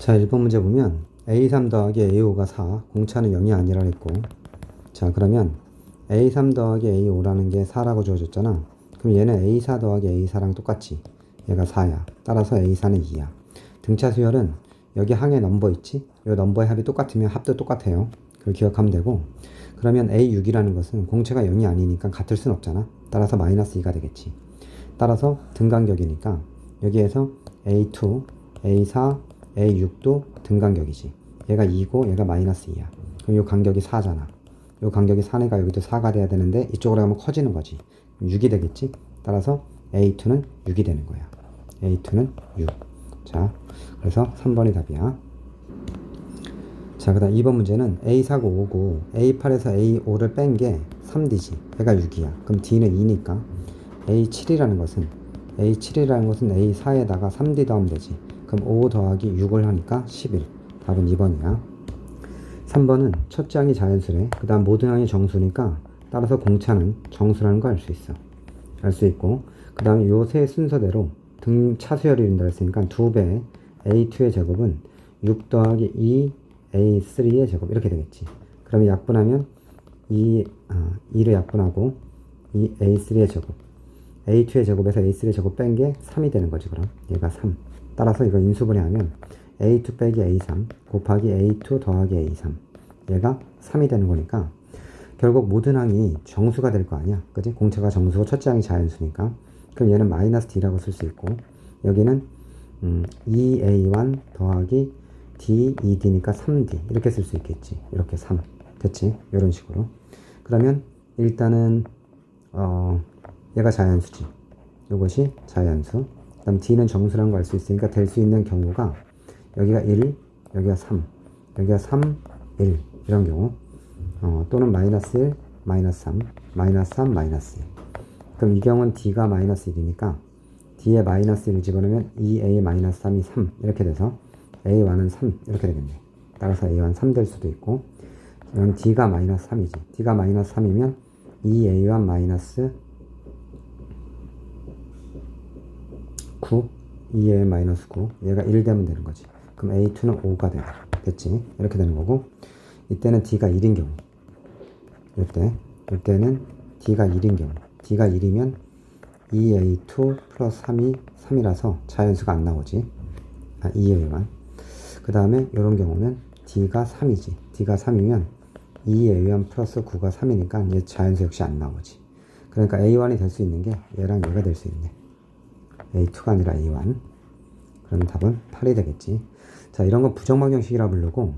자, 1번 문제 보면 A3 더하기 A5가 4, 공차는 0이 아니라 했고 자, 그러면 A3 더하기 A5라는 게 4라고 주어졌잖아. 그럼 얘는 A4 더하기 A4랑 똑같지. 얘가 4야. 따라서 A4는 2야. 등차 수열은 여기 항에 넘버 있지? 이 넘버의 합이 똑같으면 합도 똑같아요. 그걸 기억하면 되고 그러면 A6이라는 것은 공차가 0이 아니니까 같을 순 없잖아. 따라서 마이너스 2가 되겠지. 따라서 등간격이니까 여기에서 A2, A4, A6도 등간격이지. 얘가 2고 얘가 마이너스 2야. 그럼 이 간격이 4잖아. 이 간격이 4니까 여기도 4가 돼야 되는데 이쪽으로 가면 커지는 거지. 6이 되겠지. 따라서 A2는 6이 되는 거야. A2는 6. 자, 그래서 3번이 답이야. 자, 그 다음 2번 문제는 A4고 5고 A8에서 A5를 뺀 게 3D지. 얘가 6이야. 그럼 D는 2니까 A7이라는 것은 A7이라는 것은 A4에다가 3D 더하면 되지. 그럼 5 더하기 6을 하니까 11. 답은 2번이야. 3번은 첫째 항이 자연수래. 그 다음 모든 항이 정수니까 따라서 공차는 정수라는 거 알 수 있어. 알 수 있고 그 다음에 요세 순서대로 등 차수열이 된다 했으니까 2배 A2의 제곱은 6 더하기 2 A3의 제곱 이렇게 되겠지. 그러면 약분하면 2, 아, 2를 약분하고 2 A3의 제곱 A2의 제곱에서 A3의 제곱 뺀 게 3이 되는 거지 그럼 얘가 3 따라서 이거 인수분해 하면 A2 빼기 A3 곱하기 A2 더하기 A3 얘가 3이 되는 거니까 결국 모든 항이 정수가 될 거 아니야. 그지 공차가 정수고 첫째 항이 자연수니까. 그럼 얘는 마이너스 D라고 쓸 수 있고 여기는 음, 2A1 더하기 D, 2D니까 3D 이렇게 쓸 수 있겠지. 이렇게 3 됐지? 이런 식으로. 그러면 일단은 어 얘가 자연수지. 이것이 자연수 그 다음 D는 정수라는 걸 알 수 있으니까 될 수 있는 경우가 여기가 1 여기가 3 여기가 3 1 이런 경우 어, 또는 마이너스 1 마이너스 3 마이너스 3 마이너스 1 그럼 이 경우는 D가 마이너스 1이니까 D에 마이너스 1을 집어넣으면 2A 마이너스 3이 3 이렇게 돼서 A1은 3 이렇게 되겠네. 따라서 A1 3 될 수도 있고 이건 D가 마이너스 3이지. D가 마이너스 3이면 2A1 마이너스 9 2A 마이너스 9 얘가 1 되면 되는 거지. 그럼 A2는 5가 돼 됐지? 이렇게 되는 거고. 이때는 D가 1인 경우. 이때 이때는 D가 1인 경우. D가 1이면 2A2 플러스 3이 3이라서 자연수가 안 나오지. 아 2A만. 그 다음에 이런 경우는 D가 3이지. D가 3이면 2A1 플러스 9가 3이니까 얘 자연수 역시 안 나오지. 그러니까 A1이 될 수 있는 게 얘랑 얘가 될 수 있네 A2가 아니라 A1 그럼 답은 8이 되겠지 자 이런 건 부정방정식이라 부르고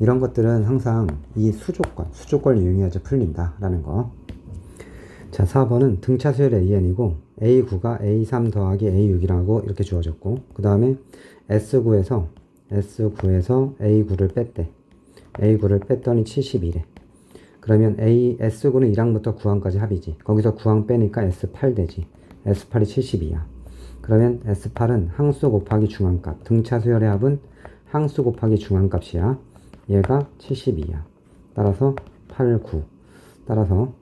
이런 것들은 항상 이 수조건 수조건을 이용해야지 풀린다 라는 거 자, 4번은 등차 수열 AN이고 A9가 A3 더하기 A6이라고 이렇게 주어졌고 그 다음에 S9에서 S9에서 A9를 뺐대. A9를 뺐더니 71에. 그러면 A, S9는 1항부터 9항까지 합이지. 거기서 9항 빼니까 S8 되지. S8이 72야. 그러면 S8은 항수 곱하기 중앙값. 등차 수열의 합은 항수 곱하기 중앙값이야. 얘가 72야. 따라서 8, 9. 따라서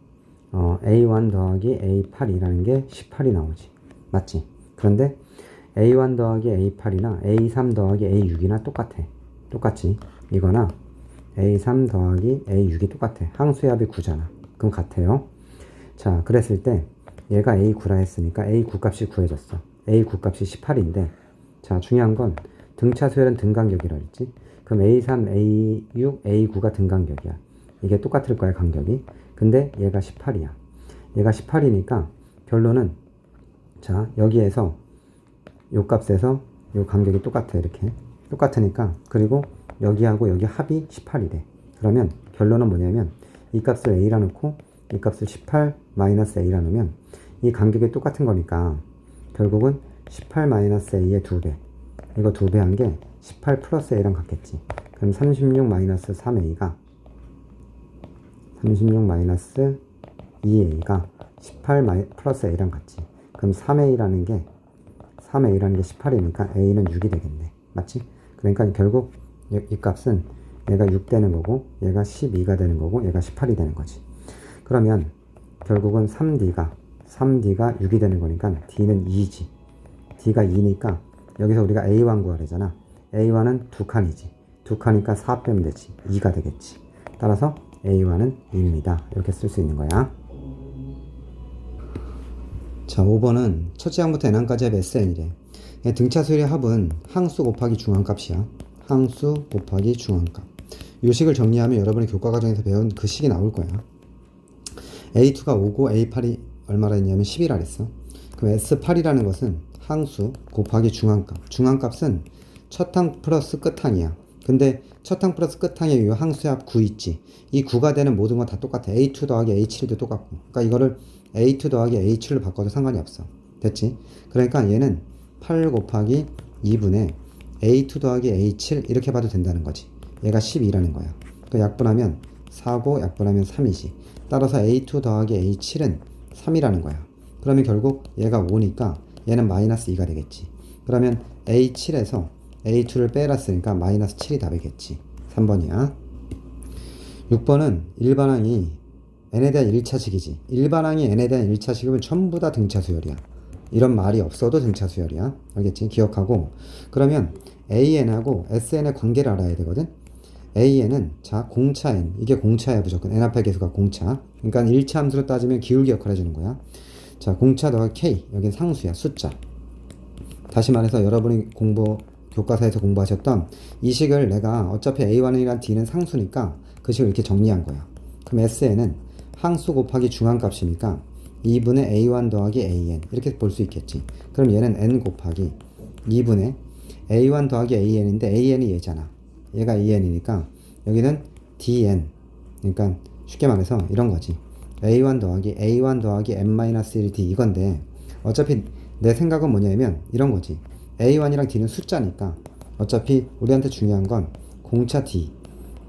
어, A1 더하기 A8이라는 게 18이 나오지. 맞지? 그런데 A1 더하기 A8이나 A3 더하기 A6이나 똑같아. 똑같지? 이거나 A3 더하기 A6이 똑같아. 항수의 합이 9잖아. 그럼 같아요. 자, 그랬을 때 얘가 A9라 했으니까 A9 값이 구해졌어. A9 값이 18인데 자, 중요한 건 등차 수열은 등간격이라 했지. 그럼 A3, A6, A9가 등간격이야. 이게 똑같을 거야, 간격이. 근데 얘가 18이야. 얘가 18이니까 결론은 자, 여기에서 요 값에서 요 간격이 똑같아. 이렇게. 똑같으니까 그리고 여기하고 여기 합이 18이래. 그러면 결론은 뭐냐면 이 값을 A라 놓고 이 값을 18 마이너스 A라 놓으면 이 간격이 똑같은 거니까 결국은 18 마이너스 A의 2배. 이거 2배 한 게 18 플러스 A랑 같겠지. 그럼 36 마이너스 3A가 36 마이너스 2A가 18 마이, 플러스 A랑 같지. 그럼 3A라는 게 3A라는 게 18이니까 A는 6이 되겠네. 맞지? 그러니까 결국 이, 이 값은 얘가 6 되는 거고 얘가 12가 되는 거고 얘가 18이 되는 거지. 그러면 결국은 3D가 3D가 6이 되는 거니까 D는 2지. D가 2니까 여기서 우리가 A1 구하래잖아. A1은 두 칸이지. 두 칸이니까 4 빼면 되지. 2가 되겠지. 따라서 A1은 2입니다. 이렇게 쓸 수 있는 거야. 자, 5번은 첫째 항부터 n항까지 합 SN이래. 등차 수열의 합은 항수 곱하기 중앙값이야. 항수 곱하기 중앙값. 이 식을 정리하면 여러분이 교과 과정에서 배운 그 식이 나올 거야. A2가 5고 A8이 얼마라 했냐면 10이라 했어. 그럼 S8이라는 것은 항수 곱하기 중앙값. 중앙값은 첫 항 플러스 끝항이야. 근데 첫 항 플러스 끝항에 이 항수의 합 9 있지. 이 9가 되는 모든 건 다 똑같아. A2 더하기 A7도 똑같고. 그러니까 이거를 A2 더하기 A7로 바꿔도 상관이 없어. 됐지? 그러니까 얘는 8 곱하기 2분의 A2 더하기 A7 이렇게 봐도 된다는 거지. 얘가 12라는 거야. 그 약분하면 4고 약분하면 3이지. 따라서 A2 더하기 A7은 3이라는 거야. 그러면 결국 얘가 5니까 얘는 마이너스 2가 되겠지. 그러면 A7에서 A2를 빼놨으니까 마이너스 7이 답이겠지. 3번이야. 6번은 일반항이 n에 대한 1차식이지. 일반항이 n에 대한 1차식이면 전부 다 등차 수열이야. 이런 말이 없어도 등차 수열이야. 알겠지? 기억하고. 그러면 AN하고 SN의 관계를 알아야 되거든. AN은 자 공차 N 이게 공차야 무조건 N 앞에 계수가 공차. 그러니까 1차 함수로 따지면 기울기 역할을 해주는 거야. 자 공차 더하기 K 여긴 상수야 숫자. 다시 말해서 여러분이 공부 교과서에서 공부하셨던 이 식을 내가 어차피 A1이란 D는 상수니까 그 식을 이렇게 정리한 거야. 그럼 SN은 항수 곱하기 중앙값이니까 2분의 A1 더하기 AN 이렇게 볼 수 있겠지. 그럼 얘는 N 곱하기 2분의 A1 더하기 AN인데 AN이 얘잖아. 얘가 AN이니까 여기는 DN 그러니까 쉽게 말해서 이런 거지. A1 더하기 A1 더하기 N-1D 이건데 어차피 내 생각은 뭐냐면 이런 거지. A1이랑 D는 숫자니까 어차피 우리한테 중요한 건 공차 D,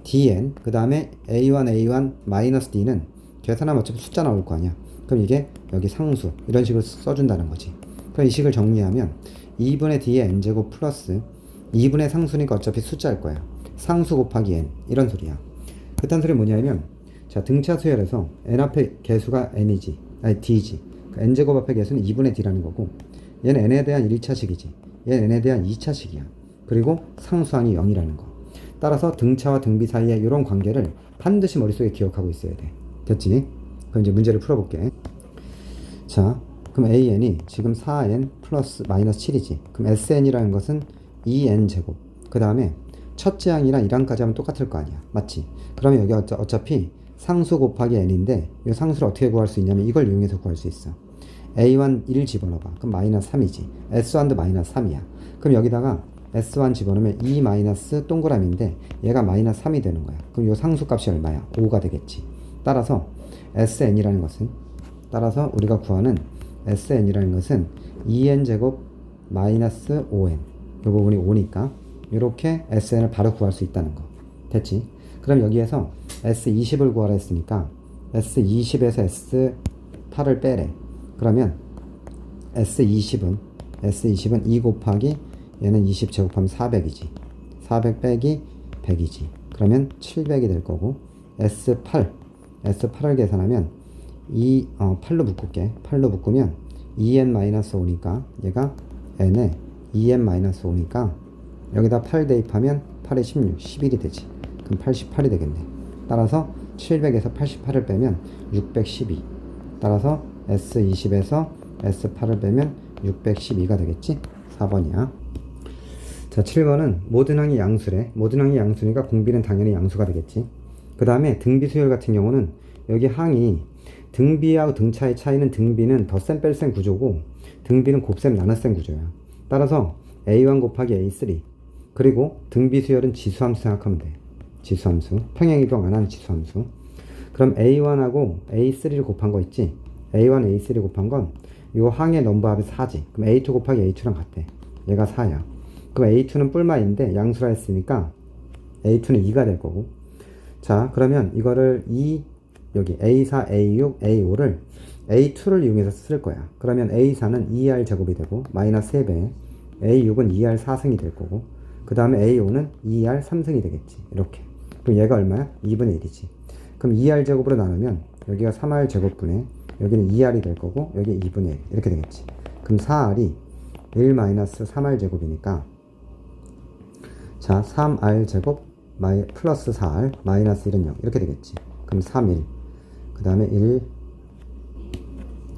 DN 그 다음에 A1, A1 마이너스 D는 계산하면 어차피 숫자 나올 거 아니야. 그럼 이게 여기 상수 이런 식으로 써준다는 거지. 그럼 이 식을 정리하면 2분의 D의 N제곱 플러스 2분의 상수니까 어차피 숫자일 거야. 상수 곱하기 N 이런 소리야. 그딴 소리 뭐냐면 자 등차 수열에서 N 앞에 개수가 N이지 아니 D지 그 N제곱 앞에 개수는 2분의 D라는 거고 얘는 N에 대한 1차식이지 얘는 N에 대한 2차식이야. 그리고 상수항이 0이라는 거. 따라서 등차와 등비 사이에 이런 관계를 반드시 머릿속에 기억하고 있어야 돼. 됐지? 그럼 이제 문제를 풀어볼게. 자, 그럼 AN이 지금 4N 플러스 마이너스 7이지. 그럼 SN이라는 것은 2N 제곱. 그 다음에 첫째 항이랑 1항까지 하면 똑같을 거 아니야. 맞지? 그러면 여기 어차, 어차피 상수 곱하기 N인데 이 상수를 어떻게 구할 수 있냐면 이걸 이용해서 구할 수 있어. A1 1 집어넣어봐. 그럼 마이너스 3이지. S1도 마이너스 3이야. 그럼 여기다가 S1 집어넣으면 2 마이너스 동그라미인데 얘가 마이너스 3이 되는 거야. 그럼 이 상수 값이 얼마야? 5가 되겠지. 따라서 SN이라는 것은 따라서 우리가 구하는 SN이라는 것은 2n 제곱 마이너스 5n 이 부분이 5니까 이렇게 SN을 바로 구할 수 있다는 거 됐지? 그럼 여기에서 S20을 구하라 했으니까 S20에서 S8을 빼래 그러면 S20은 S20은 2 곱하기 얘는 20 제곱하면 400이지 400 빼기 100이지 그러면 700이 될 거고 S8 S8을 계산하면 2, 어, 8로 묶을게. 8로 묶으면 2n-5니까 얘가 n에 2n-5니까 여기다 8 대입하면 8에 16, 11이 되지. 그럼 88이 되겠네. 따라서 700에서 88을 빼면 612. 따라서 S20에서 S8을 빼면 612가 되겠지? 4번이야. 자, 7번은 모든 항이 양수래. 모든 항이 양수니까 공비는 당연히 양수가 되겠지. 그 다음에 등비 수열 같은 경우는 여기 항이 등비하고 등차의 차이는 등비는 덧셈 뺄셈 구조고 등비는 곱셈 나눗셈 구조야. 따라서 A1 곱하기 A3 그리고 등비 수열은 지수함수 생각하면 돼. 지수함수. 평행이동 안 하는 지수함수. 그럼 A1하고 A3를 곱한 거 있지? A1, A3 곱한 건이 항의 넘버 합이 4지. 그럼 A2 곱하기 A2랑 같대. 얘가 4야. 그럼 A2는 뿔마인데 양수라 했으니까 A2는 2가 될 거고. 자, 그러면 이거를 2 여기 A4, A6, A5를 A2를 이용해서 쓸 거야. 그러면 A4는 2R 제곱이 되고 마이너스 3배 A6은 2R 4승이 될 거고 그 다음에 A5는 2R 3승이 되겠지. 이렇게. 그럼 얘가 얼마야? 2분의 1이지. 그럼 2R 제곱으로 나누면 여기가 3R 제곱분의 여기는 2R이 될 거고 여기 2분의 1 이렇게 되겠지. 그럼 4R이 1 마이너스 3R 제곱이니까 자, 3R 제곱 마이, 플러스 4R 마이너스 1은 0 이렇게 되겠지. 그럼 3, 1. 그 다음에 1.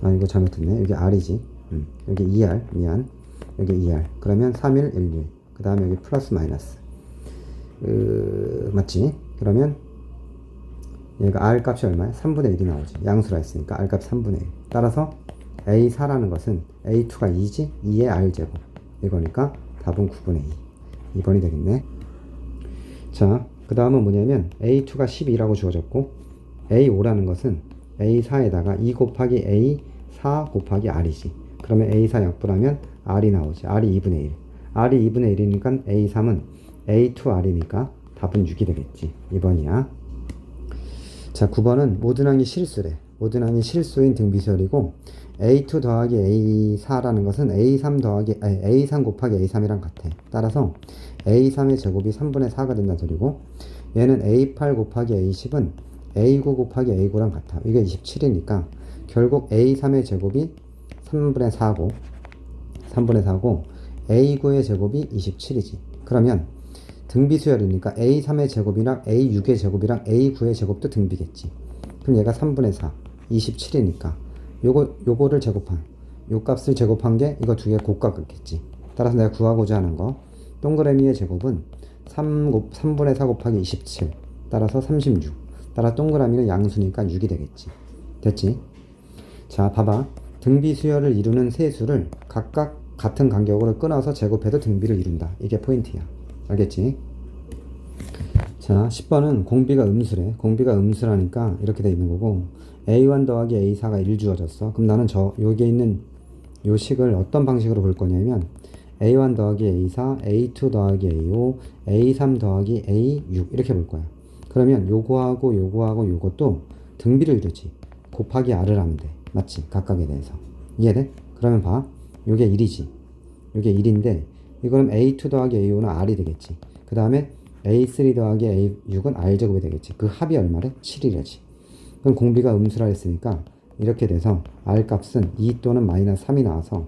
아, 이거 잘못했네. 여기 R이지. 음, 여기 2R. 미안. 여기 2R. 그러면 3, 1, 1, 1. 그 다음에 여기 플러스 마이너스. 으, 맞지? 그러면 얘가 R 값이 얼마야? 3분의 1이 나오지. 양수라 했으니까 R 값 3분의 1. 따라서 A4라는 것은 A2가 2지? 2의 R 제곱. 이거니까 답은 9분의 2. 2번이 되겠네. 자, 그 다음은 뭐냐면 A2가 12라고 주어졌고 A5라는 것은 A4에다가 2 곱하기 A4 곱하기 R이지. 그러면 A4 약분하면 R이 나오지. R이 2분의 1. R이 2분의 1이니까 A3은 A2R이니까 답은 6이 되겠지. 2번이야. 자, 9번은 모든항이 실수래. 모든항이 실수인 등비수열이고 A2 더하기 A4라는 것은 A3 더하기 아니, A3 곱하기 A3이랑 같아. 따라서 A3의 제곱이 3분의 4가 된다는 소리고 얘는 A8 곱하기 A10은 A9 곱하기 A9랑 같아. 이게 27이니까 결국 A3의 제곱이 3분의 4고 3분의 4고 A9의 제곱이 27이지. 그러면 등비수열이니까 A3의 제곱이랑 A6의 제곱이랑 A9의 제곱도 등비겠지. 그럼 얘가 3분의 4, 27이니까 요거 요거를 제곱한 요 값을 제곱한 게 이거 두 개 곱값겠지. 따라서 내가 구하고자 하는 거 동그라미의 제곱은 3 곱, 3분의 4 곱하기 27 따라서 36 따라 동그라미는 양수니까 6이 되겠지. 됐지? 자 봐봐 등비수열을 이루는 세 수를 각각 같은 간격으로 끊어서 제곱해도 등비를 이룬다. 이게 포인트야. 알겠지? 자, 10번은 공비가 음수래. 공비가 음수라니까 이렇게 돼 있는 거고 A1 더하기 A4가 1 주어졌어. 그럼 나는 저 여기에 있는 요 식을 어떤 방식으로 볼 거냐면 A1 더하기 A4, A2 더하기 A5, A3 더하기 A6 이렇게 볼 거야. 그러면 요거하고 요거하고 요것도 등비를 이루지. 곱하기 R을 하면 돼. 맞지? 각각에 대해서. 이해돼? 그러면 봐. 요게 1이지. 요게 1인데 이거는 A2 더하기 A5는 R이 되겠지. 그 다음에 A3 더하기 A6은 R제곱이 되겠지. 그 합이 얼마래? 7이래지. 그럼 공비가 음수라 했으니까 이렇게 돼서 R 값은 2 또는 마이너스 3이 나와서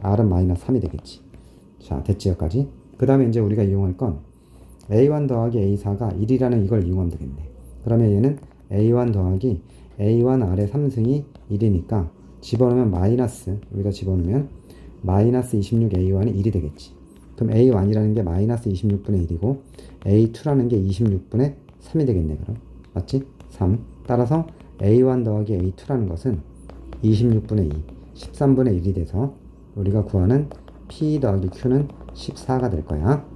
R은 마이너스 3이 되겠지. 자, 됐지 여기까지. 그 다음에 이제 우리가 이용할 건 A1 더하기 A4가 1이라는 이걸 이용하면 되겠네. 그러면 얘는 A1 더하기 A1 R의 3승이 1이니까 집어넣으면 마이너스 여기다 집어넣으면 마이너스 26A1이 1이 되겠지. 그럼 A1이라는 게 마이너스 26분의 1이고 A2라는 게 26분의 3이 되겠네 그럼 맞지? 3 따라서 A1 더하기 A2라는 것은 26분의 2 13분의 1이 돼서 우리가 구하는 P 더하기 Q는 14가 될 거야